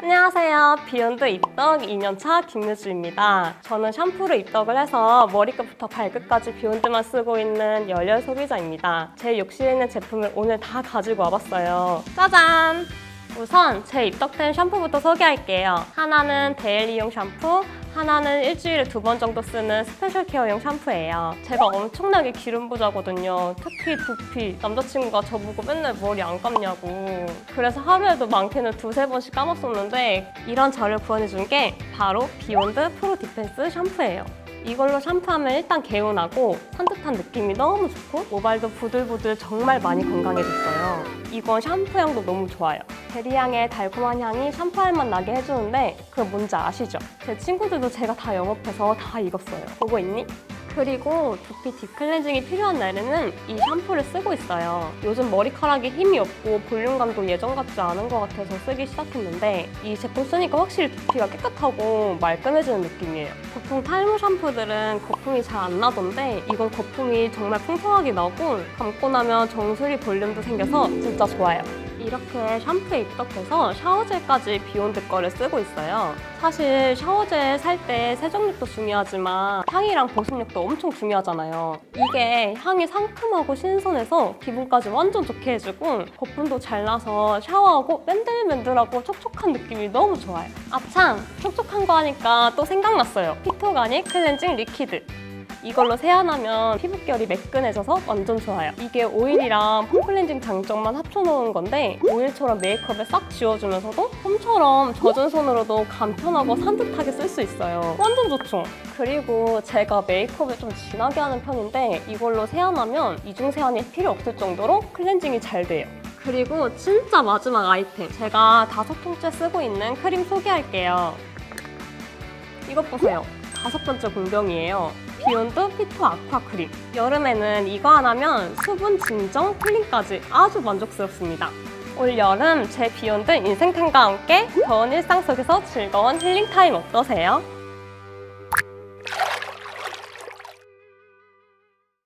안녕하세요. 비욘드 입덕 2년차 김유주입니다. 저는 샴푸를 입덕을 해서 머리끝부터 발끝까지 비욘드만 쓰고 있는 열혈 소비자입니다. 제 욕실에 있는 제품을 오늘 다 가지고 와봤어요. 짜잔! 우선 제 입덕된 샴푸부터 소개할게요. 하나는 데일리용 샴푸, 하나는 일주일에 두 번 정도 쓰는 스페셜 케어용 샴푸예요. 제가 엄청나게 기름 부자거든요. 특히 두피. 남자친구가 저보고 맨날 머리 안 감냐고. 그래서 하루에도 많게는 두세 번씩 감았었는데 이런 저를 구원해준 게 바로 비욘드 프로 디펜스 샴푸예요. 이걸로 샴푸하면 일단 개운하고 산뜻한 느낌이 너무 좋고 모발도 부들부들 정말 많이 건강해졌어요. 이건 샴푸 향도 너무 좋아요. 베리향의 달콤한 향이 샴푸할 맛 나게 해주는데 그거 뭔지 아시죠? 제 친구들도 제가 다 영업해서 다 익었어요. 보고 있니? 그리고 두피 딥클렌징이 필요한 날에는 이 샴푸를 쓰고 있어요. 요즘 머리카락에 힘이 없고 볼륨감도 예전 같지 않은 것 같아서 쓰기 시작했는데 이 제품 쓰니까 확실히 두피가 깨끗하고 말끔해지는 느낌이에요. 보통 탈모 샴푸들은 거품이 잘 안 나던데 이건 거품이 정말 풍성하게 나고 감고 나면 정수리 볼륨도 생겨서 진짜 좋아요. 이렇게 샴푸에 입덕해서 샤워젤까지 비욘드 거를 쓰고 있어요. 사실 샤워젤 살 때 세정력도 중요하지만 향이랑 보습력도 엄청 중요하잖아요. 이게 향이 상큼하고 신선해서 기분까지 완전 좋게 해주고 거품도 잘 나서 샤워하고 맨들맨들하고 촉촉한 느낌이 너무 좋아요. 아참! 촉촉한 거 하니까 또 생각났어요. 피토가닉 클렌징 리퀴드. 이걸로 세안하면 피부결이 매끈해져서 완전 좋아요. 이게 오일이랑 폼클렌징 장점만 합쳐놓은 건데 오일처럼 메이크업에 싹 지워주면서도 폼처럼 젖은 손으로도 간편하고 산뜻하게 쓸 수 있어요. 완전 좋죠? 그리고 제가 메이크업을 좀 진하게 하는 편인데 이걸로 세안하면 이중 세안이 필요 없을 정도로 클렌징이 잘 돼요. 그리고 진짜 마지막 아이템 제가 다섯 통째 쓰고 있는 크림 소개할게요. 이것 보세요. 다섯 번째 공병이에요. 비욘드 피토 아쿠아 크림. 여름에는 이거 하나면 수분 진정 쿨링까지 아주 만족스럽습니다. 올 여름 제 비욘드 인생 템과 함께 더운 일상 속에서 즐거운 힐링 타임 어떠세요?